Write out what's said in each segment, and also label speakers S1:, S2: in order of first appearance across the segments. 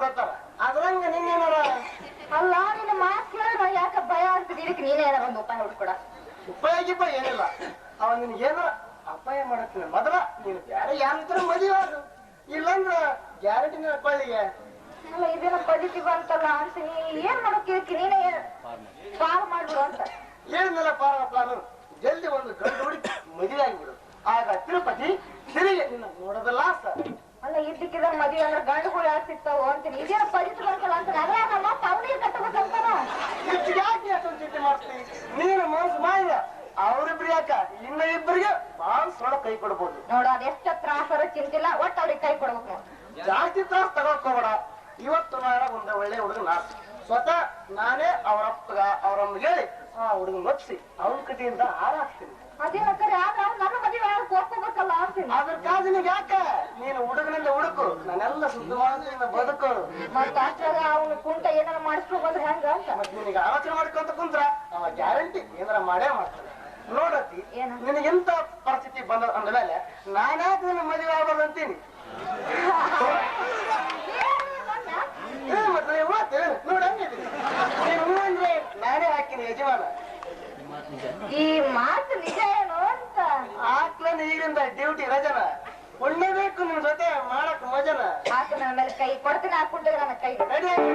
S1: ಮಾಡ್ಕೊಡತ್ತಾರ ಅದ್ರಂಗ ನಿನ್ನೇನಾರ
S2: ಅಲ್ಲ ನಿನ್ನ ಮಾತು ಕೇಳಿದ್ರೆ ಯಾಕ ಭಯ ಆಗ್ತದೆ ಇದಕ್ಕೆ ನೀನೇ ಏನಾರ ಒಂದು ಉಪಾಯ ಹುಡ್ಕೊಡ.
S1: ಉಪಯೋಗಿಪ್ಪ ಏನಿಲ್ಲ. ಅವ ನಿನ್ಗೆ ಏನಾರ ಅಪಾಯ ಮಾಡತ್ತಿನ ಮೊದಲ ನೀನು ಬೇರೆ ಯಾರ ಮದುವೆ ಅದು ಇಲ್ಲಂದ್ರ ಗ್ಯಾರಂಟಿ ನಿನ್ನ ಕೊಳ್ಳಿಗೆ.
S2: ಅಲ್ಲ ಇದೇನ ಪಜಿಟಿವ್ ಅಂತಲ್ಲ ನೀ ಏನ್ ಮಾಡೋಕೆ ಇದಕ್ಕೆ ನೀನೇ ಫಾರ್ ಮಾಡ್ಬಿಡು ಅಂತ.
S1: ಏನಿಲ್ಲ ಪಾರ ಪ್ಲಾನು ಜಲ್ದಿ ಒಂದು ಗಂಡು ಹುಡುಕಿ ಮದುವೆ ಆಗಿಬಿಡು. ಆಗ ತಿರುಪತಿ ತಿರುಗಿ ನಿನ್ನ ನೋಡೋದಲ್ಲ ಸರ್
S2: ಅಲ್ಲ ಇದ್ದಕ್ಕಿದ ಮದುವೆ ಅಂದ್ರೆ ಗಂಡುಗಳು ಯಾಕೆ ಸಿಗ್ತಾವ ಅಂತೀನಿ. ಇದೇ ಅದ್ರ ನಮ್ಮ ಅಪ್ಪ ಅವನಿಗೆ ಕಟ್ಟಬೇಕಂತಾನ
S1: ಯಾಕೆ ಅಷ್ಟೊಂದು ಚಿಂತೆ ಮಾಡ್ತೀನಿ ನೀನು ಮನಸ್ಸು ಮಾಡಿದ ಅವ್ರಿಬ್ರು ಯಾಕ? ಇನ್ನ ಇಬ್ಬರಿಗೆ ಬಾಳ ಸೊಳ ಕೈ ಕೊಡ್ಬೋದು.
S2: ನೋಡು ಅದೆಷ್ಟ ತ್ರಾಸರ ಚಿಂತಿಲ್ಲ ಒಟ್ಟು ಅವ್ರಿಗೆ ಕೈ ಕೊಡ್ಬೇಕು.
S1: ಜಾಸ್ತಿ ತ್ರಾಸ ತಗೋಕೋಬೇಡ ಇವತ್ತು ನಾಳೆ ಒಂದ ಒಳ್ಳೆ ಹುಡುಗ ನಾ ಸ್ವತಃ ನಾನೇ ಅವ್ರ ಅಪ್ಪಗ ಅವ್ರಮ್ಮ ಹೇಳಿ ಆ ಹುಡುಗ ಒಪ್ಸಿ. ಅವನ ಕಡೆಯಿಂದ ಹಾರ ಹಾಕ್ತೀನಿ
S2: ಅದೇ ಕರೆ ಅವ್ನು ನನ್ನ ಮದುವೆ ಒಪ್ಕೋಬೇಕಲ್ಲ ಅಂತೀನಿ.
S1: ಅದ್ರ ಕಾಜಿನಿಗೆ ಯಾಕ? ನೀನು ಹುಡುಗನಿಂದ ಹುಡುಕು. ನಾನೆಲ್ಲ ಶುದ್ಧವಾದ ಬದುಕು
S2: ಮತ್ತ ಅಷ್ಟ್ರಾಗ ಅವನು ಕುಂಟ ಏನಾರ ಮಾಡಿಸ್ಕೊ ಬಂದ್ರೆ ಹೆಂಗ ಅಂತ.
S1: ಮತ್ ನಿನಗೆ ಆಲೋಚನೆ ಮಾಡ್ಕೊಂತ ಕುಂತ್ರ ಅವ ಗ್ಯಾರಂಟಿ ಏನಾರ ಮಾಡೇ ಮಾಡ್ತಾನೆ. ನೋಡತಿ
S2: ಏನು?
S1: ನಿನಗೆ ಎಂತ ಪರಿಸ್ಥಿತಿ ಬಂದ ಅಂದ್ಮೇಲೆ ನಾನ್ಯಾಕೆ ನಿನ್ನ ಮದುವೆ ಆಗ್ಬಾರ್ದು ಅಂತೀನಿ? ನೀವು ನೀನು ಹಾಕಿನಿ ಯಜಮಾನ.
S2: ಈ ಮಾತು ನಿಜ
S1: ಹಾಕ್ಲನ್ ಈಗಿಂದ ಡ್ಯೂಟಿ ರಜನ ಒಳ್ಳೇಬೇಕು ನಿನ್ ಜೊತೆ ಮಾಡಕ್ ಮಜನ
S2: ಆತ ನನ್ನ ಮೇಲೆ ಕೈ ಕೊಡ್ತೀನಿ ಹಾಕೊಂಡ್ರೆ ನನ್ನ ಕೈ
S1: ರೆಡಿ
S3: ದಾರಿಲಿ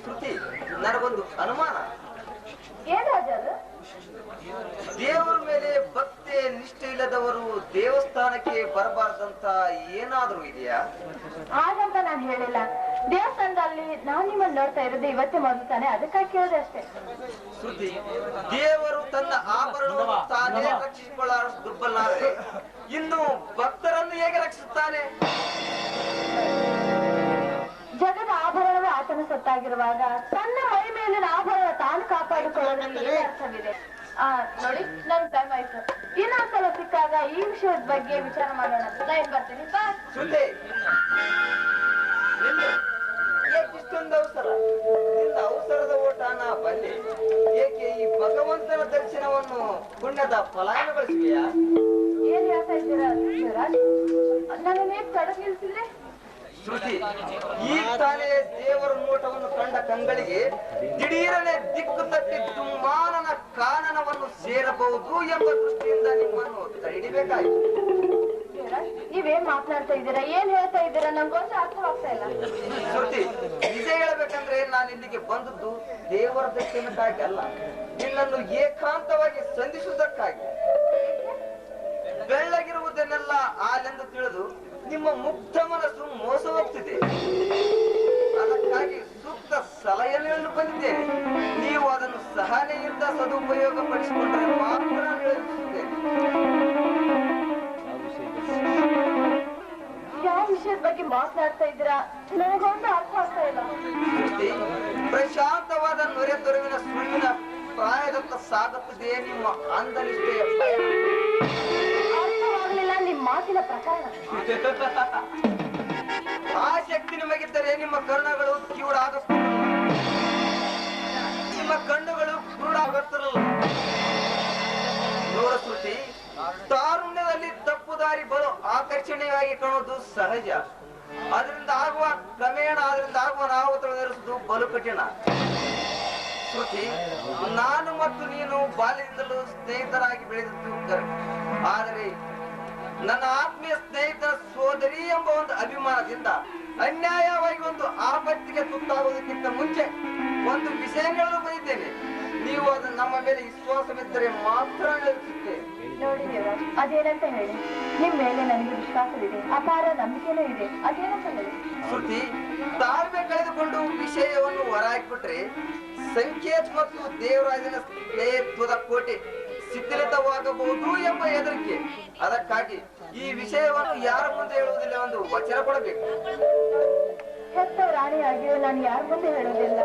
S4: ಶ್ರುತಿ ನನಗೊಂದು ಅನುಮಾನ.
S5: ಏನ್ ರಾಜ ಅದು
S4: ದೇವರ ಮೇಲೆ ಭಕ್ತಿ ನಿಷ್ಠೆ ಇಲ್ಲದವರು ದೇವಸ್ಥಾನಕ್ಕೆ ಬರಬಾರ್ದಂತ ಏನಾದ್ರೂ ಇದೆಯಾ?
S5: ಹಾಗಂತ ನಾನು ಹೇಳಿಲ್ಲ. ದೇವಸ್ಥಾನದಲ್ಲಿ ನಾನ್ ನಿಮ್ಮನ್ನ ನೋಡ್ತಾ ಇರೋದು ಇವತ್ತೇ ಮೊದಲು ತಾನೆ ಅದಕ್ಕಾಗಿ ಕೇಳಿದೆ ಅಷ್ಟೇ.
S4: ಶ್ರುತಿ ದೇವರು ತನ್ನ ಆಭರಣವನ್ನು ತಾನೇ ರಕ್ಷಿಸಿಕೊಳ್ಳಾರ ದುರ್ಬಲನಾದರೆ ಇನ್ನು ಭಕ್ತರನ್ನು ಹೇಗೆ ರಕ್ಷಿಸುತ್ತಾನೆ?
S5: ಜಗದ ಆಭರಣವೇ ಆತನ ಸತ್ತಾಗಿರುವಾಗ ತನ್ನ ಮೈ ಮೇಲಿನ ಆಭರಣ ತಾನು ಕಾಪಾಡಿಕೊಳ್ಳೋದ್ರಲ್ಲಿ ಅರ್ಥವಿದೆ? ಆ ನೋಡಿ ನನ್ ಟೈಮ್ ಆಯ್ತು. ಇನ್ನೊಂದ್ಸಲ ಸಿಕ್ಕಾಗ ಈ ವಿಷಯದ ಬಗ್ಗೆ ವಿಚಾರ ಮಾಡೋಣ. ಲೈನ್ ಬರ್ತೀನಿ.
S4: ಇಷ್ಟೊಂದು ಅವಸರ? ಅವಸರದ ಓಟ ನಾ ಬಲ್ಲೆ ಏಕೆ ಈ ಭಗವಂತನ ದರ್ಶನವನ್ನು ಪುಣ್ಯದ ಫಲಾನುಭವಿಸುವೆಯಾ
S5: ಏನ್ ಹೇಳ್ತಾ ಇದ್ದೀರಾ ಶಿವರಾಜ್ ನನ್ನ ತಡಕ್ ನಿಲ್ಸಿದ್ರೆ
S4: ಶ್ರುತಿ ಈ ತಾನೇ ದೇವರ ನೋಟವನ್ನು ಕಂಡ ಕಂಗಳಿಗೆ ದಿಢೀರನೆ ದಿಕ್ಕು ತಪ್ಪಿ ದುಮ್ಮಾನನ ಕಾನನವನ್ನು ಸೇರಬಹುದು ಎಂಬ ದೃಷ್ಟಿಯಿಂದ ನಿಮ್ಮನ್ನು
S5: ನೀವೇನ್ ಮಾತನಾಡ್ತಾ ಇದ್ದೀರಾ? ಏನ್ ಹೇಳ್ತಾ ಇದ್ದೀರಾ? ನಂಗೊಂದು ಅರ್ಥವಾಗ್ತಾ ಇಲ್ಲ.
S4: ಶ್ರುತಿ ನಿಜ ಹೇಳ್ಬೇಕಂದ್ರೆ ನಾನು ಇಲ್ಲಿಗೆ ಬಂದದ್ದು ದೇವರ ದರ್ಶನಕ್ಕಾಗಿ ಅಲ್ಲ ನಿನ್ನನ್ನು ಏಕಾಂತವಾಗಿ ಸಂಧಿಸುವುದಕ್ಕಾಗಿ. ಬೆಳ್ಳಗಿರುವುದನ್ನೆಲ್ಲ ಹಾಲೆಂದು ತಿಳಿದು ನಿಮ್ಮ ಮುಕ್ತ ಮನಸ್ಸು ಮೋಸ ಹೋಗ್ತಿದೆ. ಅದಕ್ಕಾಗಿ ಸೂಕ್ತ ಸಲಹೆಯನ್ನು ಬಂದಿದ್ದೇನೆ. ನೀವು ಅದನ್ನು ಸಹನೆಯಿಂದ ಸದುಪಯೋಗ ಪಡಿಸಿಕೊಂಡ್ರೆ ಮಾತ್ರ
S5: ಯಾವ ವಿಷಯದ ಬಗ್ಗೆ? ಮಾತನಾಡ್ತಾ ಇದ್ದೀರಾ? ನನಗೊಂದು ಅರ್ಥ ಆಗ್ತಾ ಇಲ್ಲ.
S4: ಪ್ರಶಾಂತವಾದ ನೊರೆತೊರವಿನ ಸುಳ್ಳಿನ ಪ್ರಾಯದತ್ತ ಸಾಗುತ್ತಿದೆ ನಿಮ್ಮ ಅಂಧನಿಷ್ಠೆಯ
S5: ಮಾತಿನ ಪ್ರಕರಣ.
S4: ಶಕ್ತಿ ನಿಮಗಿದ್ದರೆ ನಿಮ್ಮ ಕರ್ಣಗಳು ಕಿವುಡ ನಿಮ್ಮ ಕಣ್ಣುಗಳು ಕುರುಡಾಗುತ್ತಿರಲ್ಲ ನೋಡ ಶ್ರುತಿ, ತಾರುಣ್ಯದಲ್ಲಿ ತಪ್ಪು ದಾರಿ ಬಲು ಆಕರ್ಷಣೀಯವಾಗಿ ಕಾಣುವುದು ಸಹಜ. ಅದರಿಂದ ಆಗುವ ಕ್ರಮೇಣ, ಅದರಿಂದ ಆಗುವ ನಾವು ಬಲು ಕಠಿಣ. ಶ್ರುತಿ, ನಾನು ಮತ್ತು ನೀನು ಬಾಲ್ಯದಿಂದಲೂ ಸ್ನೇಹಿತರಾಗಿ ಬೆಳೆದಿದ್ದು. ಆದರೆ ನನ್ನ ಆತ್ಮೀಯ ಸ್ನೇಹಿತರ ಸೋದರಿ ಎಂಬ ಒಂದು ಅಭಿಮಾನದಿಂದ ಅನ್ಯಾಯವಾಗಿ ಒಂದು ಆಪತ್ತಿಗೆ ತುತ್ತಾಗುವುದಕ್ಕಿಂತ ಮುಂಚೆ ಒಂದು ವಿಷಯ ಹೇಳಲು ಬಂದಿದ್ದೇನೆ ನೀವು ಅದು ನಮ್ಮ ಮೇಲೆ ವಿಶ್ವಾಸವಿದ್ದರೆ ಮಾತ್ರ
S5: ನೋಡಿ ಅದೇನಂತ ಹೇಳಿ? ನಿಮ್ ಮೇಲೆ ನನಗೆ ವಿಶ್ವಾಸವಿದೆ ಅಪಾರ ನಂಬಿಕೆನೂ ಇದೆ ಅದೇನಂತ ಹೇಳಿ?
S4: ಶ್ರುತಿ ತಾಳ್ಮೆ ಕಳೆದುಕೊಂಡು ವಿಷಯವನ್ನು ಹೊರಹಾಕಿಬಿಟ್ರೆ ಸಂಕೇತ್ ಮತ್ತು ದೇವರಾಜನ ಸ್ನೇಹಿತ್ವದ ಕೋಟೆ ಶಿಥಿಲಿತವಾಗಬಹುದು ಎಂಬ ಹೆದರಿಕೆ. ಅದಕ್ಕಾಗಿ ಈ ವಿಷಯವನ್ನು ಯಾರ ಮುಂದೆ ಹೇಳುವುದಿಲ್ಲ ಒಂದು ವಚನ ಕೊಡಬೇಕು.
S5: ಹೆತ್ತ ರಾಣಿಯಾಗಿಯೂ ನಾನು ಯಾರ ಮುಂದೆ ಹೇಳುವುದಿಲ್ಲ?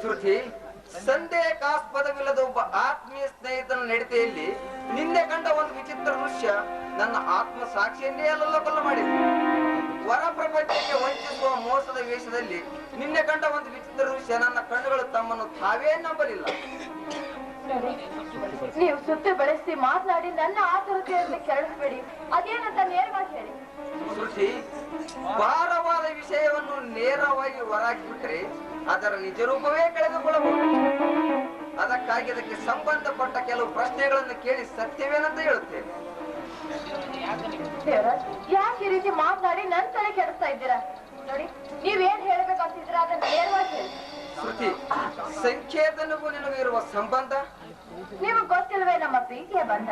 S4: ಶ್ರುತಿ ಸಂದೇಹಕಾಸ್ಪದವಿಲ್ಲದ ಒಬ್ಬ ಆತ್ಮೀಯ ಸ್ನೇಹಿತನ ನಡತೆಯಲ್ಲಿ ನಿನ್ನೆ ಕಂಡ ಒಂದು ವಿಚಿತ್ರ ದೃಶ್ಯ ನನ್ನ ಆತ್ಮ ಸಾಕ್ಷಿಯನ್ನೇ ಅಲ್ಲಲ್ಲಕಲ್ಲ ಮಾಡಿದೆ ವೇಷದಲ್ಲಿ ನಿನ್ನೆ ಕಂಡ ಒಂದು ವಿಚಿತ್ರ ದೃಶ್ಯ ನನ್ನ ಕಣ್ಣುಗಳು ತಮ್ಮನ್ನು ತಾವೇ ನಂಬಲಿಲ್ಲ.
S5: ನೀವು ಸುತ್ತ ಬೆಳೆಸಿ ಮಾತನಾಡಿ ನನ್ನ ಆತುರತೆಯನ್ನು ಕೆರಳಿಸಬೇಡಿ. ಅದೇನಂತ ನೇರವಾಗಿ ಹೇಳಿ.
S4: ಸೃಷ್ಟಿ ಭಾರವಾದ ವಿಷಯವನ್ನು ನೇರವಾಗಿ ಹೊರಹಾಕಿಬಿಟ್ರೆ ಅದರ ನಿಜ ರೂಪವೇ ಕಳೆದುಕೊಳ್ಳಬಹುದು. ಅದಕ್ಕಾಗಿ ಅದಕ್ಕೆ ಸಂಬಂಧಪಟ್ಟ ಕೆಲವು ಪ್ರಶ್ನೆಗಳನ್ನು ಕೇಳಿ ಸತ್ಯವೇನಂತ ಹೇಳುತ್ತೇನೆ.
S5: ಯಾಕೆ ಈ ರೀತಿ ಮಾತನಾಡಿ ನನ್ನ ತಲೆ ಕೆಡಿಸ್ತಾ ಇದ್ದೀರಾ? ನೋಡಿ ನೀವೇನ್ ಹೇಳ್ಬೇಕಂತಿದ್ರ ಅದನ್ನ ನೇರವಾಗಿ ಹೇಳಿ.
S4: ಶ್ರುತಿ ಸಂಕೇತನಿಗೂ ಇರುವ ಸಂಬಂಧ?
S5: ನಿಮಗ್ ಗೊತ್ತಿಲ್ವೇ ನಮ್ಮ ಪ್ರೀತಿಯ ಬಂಧ?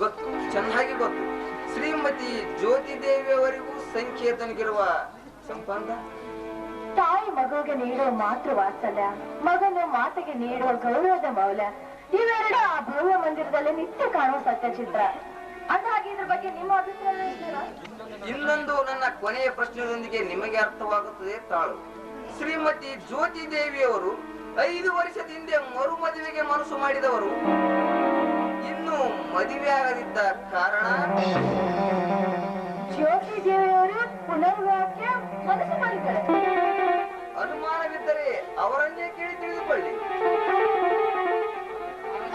S4: ಗೊತ್ತು ಚೆನ್ನಾಗಿ ಗೊತ್ತು. ಶ್ರೀಮತಿ ಜ್ಯೋತಿ ದೇವಿಯವರಿಗೂ ಸಂಕೇತನಿಗಿರುವ ಸಂಬಂಧ?
S5: ತಾಯಿ ಮಗುವಿಗೆ ನೀಡುವ ಮಾತೃ ವಾತ್ಸಲ್ಯ ಮಗನು ಮಾತಿಗೆ ನೀಡುವ ಗೌರವದ ಮೌಲ್ಯ ಇವೆರಡು ಆ ಭವ್ಯ ಮಂದಿರದಲ್ಲಿ ನಿತ್ಯ ಕಾಣುವ ಸತ್ಯಚಿತ್ರ. ಅಂದಾಗಿ ಇದ್ರ ಬಗ್ಗೆ ನಿಮ್ಮ ಅಭಿಪ್ರಾಯ?
S4: ಇನ್ನೊಂದು ನನ್ನ ಕೊನೆಯ ಪ್ರಶ್ನೆಯೊಂದಿಗೆ ನಿಮಗೆ ಅರ್ಥವಾಗುತ್ತದೆ ತಾಳು. ಶ್ರೀಮತಿ ಜ್ಯೋತಿ ದೇವಿಯವರು ಐದು ವರ್ಷದ ಹಿಂದೆ ಮರು ಮದುವೆಗೆ ಮನಸ್ಸು ಮಾಡಿದವರು. ಇನ್ನು ಮದುವೆ ಆಗದಿದ್ದ ಕಾರಣ?
S5: ಜ್ಯೋತಿ ದೇವಿಯವರು ಪುನರ್ವಿವಾಹಕ್ಕೆ ಮನಸ್ಸು ಮಾಡಿದ್ದಾರೆ.
S4: ಅನುಮಾನವಿದ್ದರೆ ಅವರನ್ನೇ ಕೇಳಿ ತಿಳಿದುಕೊಳ್ಳಿ.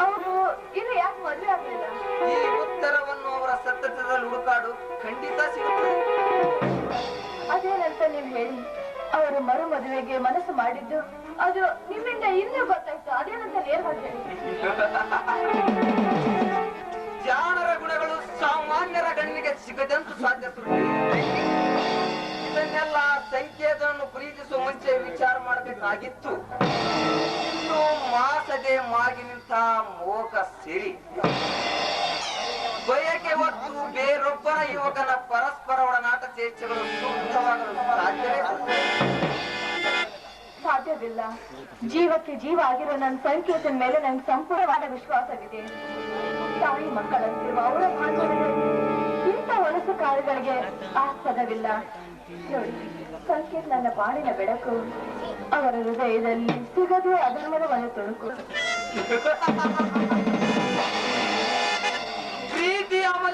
S5: ಅವರು ಇನ್ನು ಯಾಕೆ ಮದುವೆ ಆಗ್ಲಿಲ್ಲ?
S4: ಉತ್ತರವನ್ನು ಅವರ ಸತ್ತದಲ್ಲಿ ಹುಡುಕಾಡು ಖಂಡಿತ ಸಿಗುತ್ತದೆ.
S5: ಹೇಳಿ? ಅವರು ಮರು ಮದುವೆಗೆ ಮನಸ್ಸು ಮಾಡಿದ್ದು ಅದು ನಿಮ್ಮಿಂದ ಇನ್ನೂ ಗೊತ್ತಾಯ್ತು. ಅದೇನಂತ ನೇರವಾಗಿ ಹೇಳಿ.
S4: ಜಾಣರ ಗುಣಗಳು ಸಾಮಾನ್ಯರ ಗಣ್ಣಿಗೆ ಸಿಗದಂತೂ ಸಾಧ್ಯ ಇದನ್ನೆಲ್ಲ ಸಂಕೇತವನ್ನು ಪ್ರೀತಿಸುವ ಮುಂಚೆ ವಿಚಾರ ಮಾಡಬೇಕಾಗಿತ್ತು. ಇನ್ನು ಮಾಸದೆ ಮಾಗಿ ನಿಂತ ಮೋಕ ಸಿರಿ. ಬಯಕೆ ಹೊತ್ತು ಬೇರೊಬ್ಬರ ಯುವಕನ ಪರಸ್ಪರ ಒಡನಾಟ ಚೇಚ್ಛೆಗಳು
S5: ಸಾಧ್ಯವಿಲ್ಲ. ಜೀವಕ್ಕೆ ಜೀವ ಆಗಿರೋ ನನ್ನ ಸಂಕೇತನ ಮೇಲೆ ನಂಗೆ ಸಂಪೂರ್ಣವಾದ ವಿಶ್ವಾಸವಿದೆ. ತಾಯಿ ಮಕ್ಕಳಂತಿರುವ ಅವರ ಬಾಂಧವ್ಯದಲ್ಲಿ ಇಂಥ ಹೊಲಸು ಕಾರ್ಯಗಳಿಗೆ ಆಸ್ಪದವಿಲ್ಲ. ನೋಡಿ, ಸಂಕೇತ್ ನನ್ನ ಬಾಳಿನ ಬೆಳಕು. ಅವರ ಹೃದಯದಲ್ಲಿ ಸಿಗದೆ ಅಧರ್ಮದ ಒಂದು ತುಣುಕು.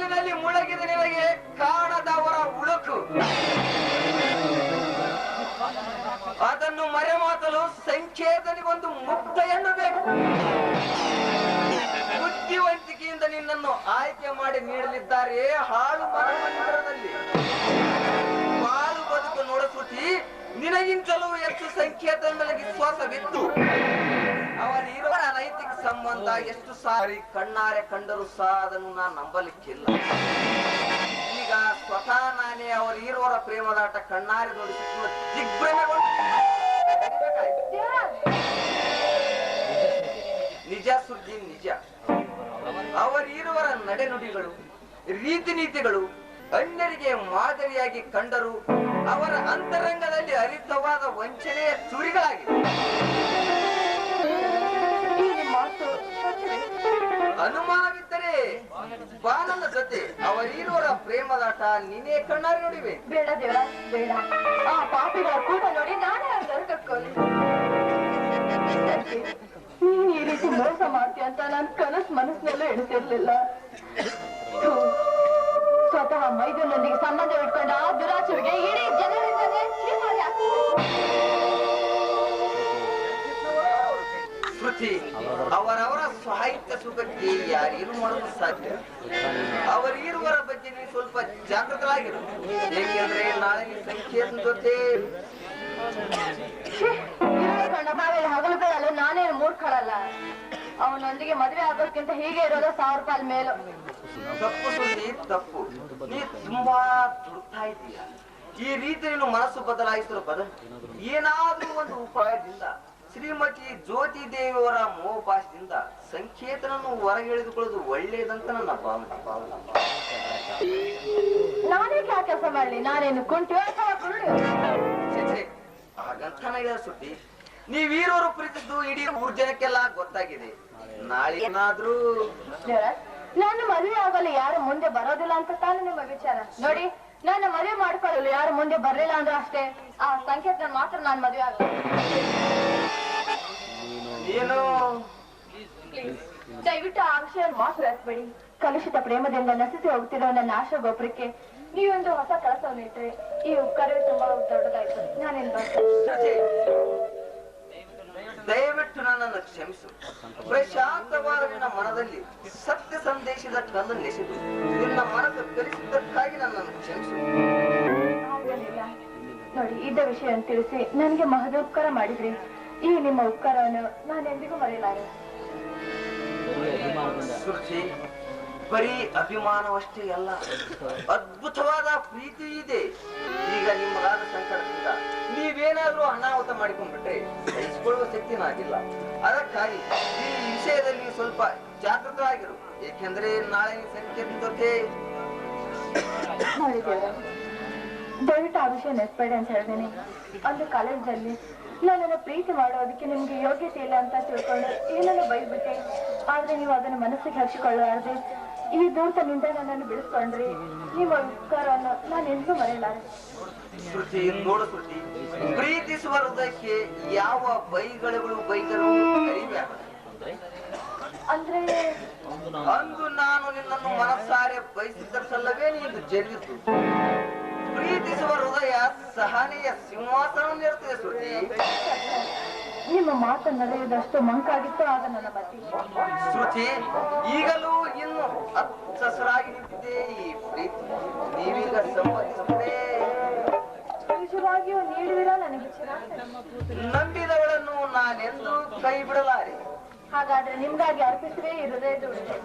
S4: ಅಮಲಿನಲ್ಲಿ ಮುಳುಗಿದ ನಿನಗೆ ಕಾಣದವರ ಉಳುಕು ಅದನ್ನು ಮರೆಮಾತಲು ಸಂಕೇತನಿಗೊಂದು ಮುಕ್ತ ಎನ್ನಬೇಕು. ಬೇಕು ಬುದ್ಧಿವಂತಿಕೆಯಿಂದ ನಿನ್ನನ್ನು ಆಯ್ಕೆ ಮಾಡಿ ನೀಡಲಿದ್ದಾರೆ ಹಾಳು ಮರಮಂದಿರದಲ್ಲಿ ಬಾಳು ಬದುಕು ನೋಡಸುತ್ತಿ ನಿನಗಿಂತಲೂ ಹೆಚ್ಚು ನನಗೆ ಅವರಿರುವ ನೈತಿಕ ಸಂಬಂಧ ಎಷ್ಟು ಸಾರಿ ಕಣ್ಣಾರೆ ಕಂಡರೂ ಸಹ ಅದನ್ನು ನಾನು ನಂಬಲಿಕ್ಕಿಲ್ಲ. ಈಗ ಸ್ವತಃ ನಾನೇ ಅವರು ಇರುವರ ಪ್ರೇಮದಾಟ ಕಣ್ಣಾರೆ ನೋಡಿ ದಿಗ್ಭ್ರಮೆಗೊಂಡು ನಿಜ ಸುದ್ದಿ ನಿಜ. ಅವರಿರುವರ ನಡೆನುಡಿಗಳು ರೀತಿ ನೀತಿಗಳು ಅನ್ಯರಿಗೆ ಮಾದರಿಯಾಗಿ ಕಂಡರು ಅವರ ಅಂತರಂಗದಲ್ಲಿ ಅರಿತವಾದ ವಂಚನೆಯ ಚುರಿಗಳಾಗಿವೆ ಜೊತೆ ಪ್ರೇಮದಾಟ ನೀನೇ ಕಣ್ಣಾರಿ ನೋಡಿವೆ.
S5: ಬೇಡ ದೇವ ಬೇಡ. ಆ ಪಾಪಿಗಳ ಕೂಟ ನೋಡಿ ನಾನೇ ಕಟ್ಕೊಳ್ಳಿ ನೀನ್ ಈ ರೀತಿ ಮೋಸ ಮಾಡ್ತೀಯ ಅಂತ ನನ್ ಕನಸು ಮನಸ್ಸಿನಲ್ಲೂ ಎಣಿಸಿರ್ಲಿಲ್ಲ. ಸ್ವತಃ ಮೈದೂರಿನೊಂದಿಗೆ ಸಂಬಂಧ ಇಟ್ಕೊಂಡ ಆ ದುರಾಚರಿಗೆ ಇಡೀ ಜನರಿಂದಲೇ ಶ್ರೀಮಾರಿ
S4: ಅವರವರ ಸಾಹಿತ್ಯ ಸುಖಕ್ಕೆ ಯಾರೇನು ಮಾಡಲು ಸಾಧ್ಯ. ಅವರಿರುವರ ಬಗ್ಗೆ ನೀವು ಸ್ವಲ್ಪ ಜಾಗೃತರಾಗಿರು ಏಕೆಂದ್ರೆ ನಾಳೆ ಸಂಕೇತನ ಜೊತೆ?
S5: ಹಗಲು ಬೇಡಲ್ಲ ನಾನೇನು ಮೂರ್ಖಳಲ್ಲ. ಅವನೊಂದಿಗೆ ಮದುವೆ ಆಗೋಕ್ಕಿಂತ ಹೀಗೆ ಇರೋದ ಸಾವಿರ ರೂಪಾಯಿ ಮೇಲೆ.
S4: ತಪ್ಪು ಸುದ್ದಿ ತಪ್ಪು. ನೀ ತುಂಬಾ ದುಡ್ತಾ ಇದೀಯ ಈ ರೀತಿ ನೀನು ಮನಸ್ಸು ಬದಲಾಯಿಸಿರೋ ಪದ ಏನಾದ್ರೂ ಒಂದು ಉಪಾಯದಿಂದ ಶ್ರೀಮತಿ ಜ್ಯೋತಿ ದೇವಿಯವರ ಮೋಪಾಸದಿಂದ ಸಂಕೇತನನ್ನು ಹೊರಗೆಳೆದುಕೊಳ್ಳೋದು ಒಳ್ಳೇದಂತ ನನ್ನ ಭಾವನೆ.
S5: ನಾನೇ ಕೆಲಸ ಮಾಡ್ಲಿ? ನಾನೇನು ಕುಂಟು
S4: ಹಾಗಂತ ಹೇಳಿದ ಸುದ್ದಿ. ನೀವೀರೋರು ಪ್ರೀತಿದ್ದು ಇಡೀ ಮೂರ್ ಜನಕ್ಕೆಲ್ಲ ಗೊತ್ತಾಗಿದೆ. ನಾಳೆ ಏನಾದ್ರೂ
S5: ನಾನು ಮದುವೆ ಆಗಲು ಯಾರು ಮುಂದೆ ಬರೋದಿಲ್ಲ ಅಂತ ತಾನು ನಿಮ್ಮ ವಿಚಾರ. ನೋಡಿ ನಾನು ಮದುವೆ ಮಾಡ್ಕೊಳ್ಳಲು ಯಾರು ಮುಂದೆ ಬರ್ಲಿಲ್ಲ ಅಂದ್ರೆ ಅಷ್ಟೇ. ಆ ಸಂಕೇತ ಮಾತ್ರ ನಾನು ಮದುವೆ ಆಗಲ್ಲ.
S4: ನೀನು
S5: ದಯವಿಟ್ಟು ಆ ವಿಷಯ ಮಾತ್ರ ಎತ್ಬೇಡಿ ಕಲುಷಿತ ಪ್ರೇಮದಿಂದ ನಸಿಸಿ ಹೋಗ್ತಿರೋ ನನ್ನ ಆಶ ಗೋಪುರಕ್ಕೆ ನೀವೊಂದು ಹೊಸ ಕೆಲಸವನ್ನು ಇಟ್ಟರೆ ಈ ಉಪಕಾರವೇ ತುಂಬಾ ದೊಡ್ಡದಾಯ್ತು ನಾನೇನ್
S4: ದಯವಿಟ್ಟು ನನ್ನನ್ನು ಕ್ಷಮಿಸು. ಪ್ರಶಾಂತವಾದ ನಿನ್ನ ಮನದಲ್ಲಿ ಸತ್ಯ ಸಂದೇಶದ ಕಲ್ಲು ನೆಸೆದು. ನಿನ್ನ ಮನಸ್ಸು ಕಲಿಸಿದ್ದಕ್ಕಾಗಿ ನನ್ನನ್ನು ಕ್ಷಮಿಸು.
S5: ನೋಡಿ ಇದ್ದ ವಿಷಯ ತಿಳಿಸಿ ನನಗೆ ಮಹದೋಪಕಾರ ಮಾಡಿದ್ರಿ. ಈ ನಿಮ್ಮ ಉಪಕಾರವನ್ನು ನಾನೆಂದಿಗೂ ಮರೆಯಲಾರೆ.
S4: ಬರೀ ಅಭಿಮಾನವಷ್ಟೇ ಅಲ್ಲ ಅದ್ಭುತವಾದ ಪ್ರೀತಿ ಇದೆ. ಈಗ ನಿಮ್ಮದಾದ ಸಂಕಟದಿಂದ ನೀವೇನಾದ್ರೂ ಅನಾಹುತ ಮಾಡಿಕೊಂಡ್ಬಿಟ್ರೆ ಸಹಿಸಿಕೊಳ್ಳುವ ಶಕ್ತಿ ನಾಗಿಲ್ಲ. ಅದಕ್ಕಾಗಿ ಈ ವಿಷಯದಲ್ಲಿ ಸ್ವಲ್ಪ ಜಾಗೃತರಾಗಿರು ಏಕೆಂದ್ರೆ ನಾಳೆ ಈ ಸಂಕೇತ ಜೊತೆ
S5: ನೋಡಿದ್ದೇವೆ ದಯವಿಟ್ಟು ಆ ವಿಷಯ ನೆಸ್ಬೇಡಿ ಅಂತ ಹೇಳ್ತೀನಿ. ಒಂದು ಕಾಲೇಜಲ್ಲಿ ನನ್ನನ್ನು ಪ್ರೀತಿ ಮಾಡೋದಕ್ಕೆ ನಿಮ್ಗೆ ಯೋಗ್ಯತೆ ಇಲ್ಲ ಅಂತ ತಿಳ್ಕೊಂಡು ಏನನ್ನು ಬೈಬಿಟ್ಟೆ ಆದ್ರೆ ನೀವು ಅದನ್ನು ಮನಸ್ಸಿಗೆ ಹಚ್ಚಿಕೊಳ್ಳಾರ್ದೆ ಈ ದೂತನಿಂದ ನನ್ನನ್ನು ಬಿಡಿಸ್ಕೊಂಡ್ರಿ. ನಿಮ್ಮ ಉಪಕಾರವನ್ನು ನಾನು ಎಂದೂ ಮರೆಯಲಾರೆ
S4: ನೋಡು ಪ್ರೀತಿಸುವ ಹೃದಯಕ್ಕೆ ಯಾವ ಬೈಗಳು ಬೈಗಳು.
S5: ಅಂದ್ರೆ
S4: ಅಂದು ನಾನು ನಿನ್ನನ್ನು ಮನಸ್ಸಾರೆ ಬಯಸಿದ್ದರಲ್ಲವೇ ನೀನು ಜರಿಯಿತು ಪ್ರೀತಿಸುವ ಹೃದಯ ಸಹನೆಯ ಸಿಂಹಾಸನವನ್ನಿರುತ್ತದೆ ಶ್ರುತಿ
S5: ನಿಮ್ಮ ಮಾತು ನಡೆಯುವುದಷ್ಟು ಮಂಕಾಗಿತ್ತು ಆಗ ನನ್ನ ಮತಿ
S4: ಶ್ರುತಿ ಈಗಲೂ ಇನ್ನು ಹಚ್ಚಸರಾಗಿ ನಿಂತಿದೆ ಈ ಪ್ರೀತಿ. ನೀವೀಗ ಸಂಬಂಧಿಸಿದ್ರೆ
S3: ನಿಜವಾಗಿಯೂ ನೀಡುವಿರಾ ನನಗೆ
S4: ನಂಬಿದವಳನ್ನು ನಾನೆಂದು ಕೈ ಬಿಡಲಾರೆ
S3: ಹಾಗಾದ್ರೆ ನಿಮ್ಗಾಗಿ ಅರ್ಪಿಸುವೆ ಇರದೇ ಹೃದಯದ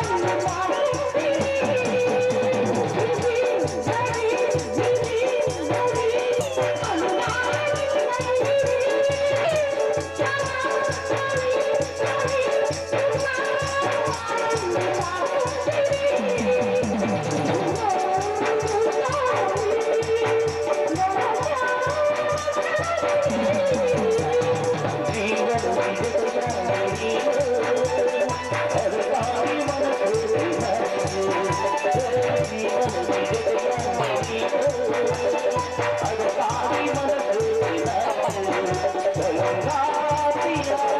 S3: Thank you. ಉಡುಗೆ
S6: ಜ್ಯೋತಿ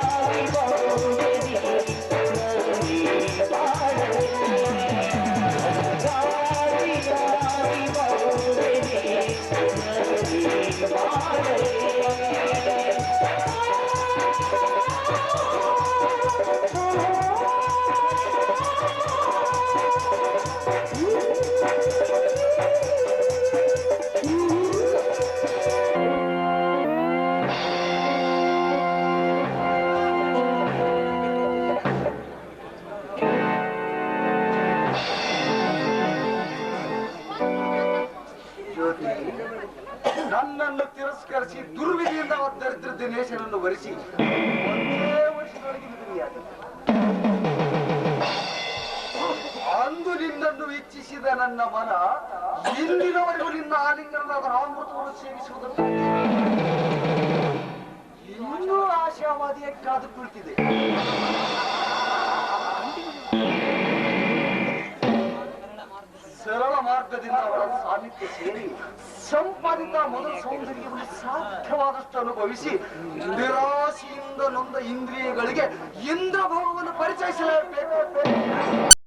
S6: ನನ್ನನ್ನು ತಿರಸ್ಕರಿಸಿ ದುರ್ವಿಧಿಯಿಂದ ದರಿದ್ರ ದಿನೇಶನನ್ನು ವರಿಸಿ ಒಂದೇ ವರ್ಷದೊಳಗೆ ಅಂದು ನಿನ್ನನ್ನು ಇಚ್ಛಿಸಿದ ನನ್ನ ಮನ ಇಂದಿನವರೆಗೂ ನಿನ್ನ ಆಲಿಂಗನದ ರಾಮೃತವನ್ನು ಸೇವಿಸುವುದನ್ನು ಇನ್ನೂ ಆಶಾವಾದಿಯ ಕಾದು ಕುಳಿತಿದೆ ಸರಳ ಮಾರ್ಗದಿಂದ ಅವರ ಸಾನ್ನಿಧ್ಯ ಸೇರಿ ಸಂಪಾದಿತ ಮೊದಲ ಸೌಂದರ್ಯವನ್ನು ಸಾಧ್ಯವಾದಷ್ಟು ಅನುಭವಿಸಿ ನಿರಾಶೆಯಿಂದ ನೊಂದ ಇಂದ್ರಿಯಗಳಿಗೆ ಇಂದ್ರಭೋಗವನ್ನು ಪರಿಚಯಿಸಲೇಬೇಕು